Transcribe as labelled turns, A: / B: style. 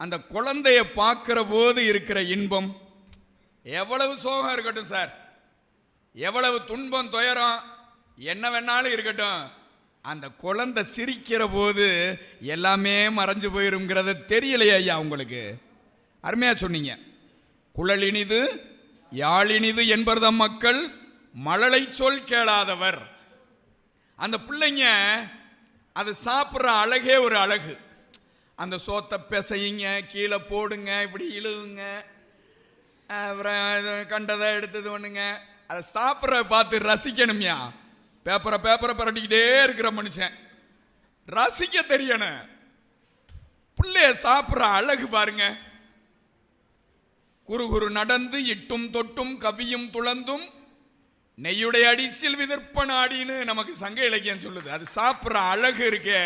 A: அந்த குழந்தைய பார்க்குற போது இருக்கிற இன்பம். எவ்வளவு சோகம் இருக்கட்டும் சார் எவ்வளவு துன்பம் துயரம் என்ன வேணாலும் இருக்கட்டும். அந்த குழந்தை சிரிக்கிற போது எல்லாமே மறைஞ்சு போயிருங்கிறத தெரியலையா ஐயா உங்களுக்கு. அருமையாக சொன்னீங்க. குழலினிது யாழினிது என்பது மக்கள் மழலை சொல் கேளாதவர். அந்த பிள்ளைங்க அது சாப்பிட்ற அழகே ஒரு அழகு. அந்த சோத்தை பிசையுங்க கீழே போடுங்க இப்படி இழுவுங்க. அப்புறம் கண்டதை எடுத்தது ஒண்ணுங்க. அதை சாப்பிட்ற பார்த்து ரசிக்கணும்யா. பேப்பரை பேப்பரை பரட்டிக்கிட்டே இருக்கிற மனுஷன். ரசிக்க தெரியணும். பிள்ளைய சாப்பிட்ற அழகு பாருங்க. குறு குறு நடந்து இட்டும் தொட்டும் கவியும் துளந்தும் நெய்யுடைய அடிசில் விதற்ப நாடின்னு நமக்கு சங்க இலக்கியம் சொல்லுது. அது சாப்பிட்ற அழகு இருக்கே.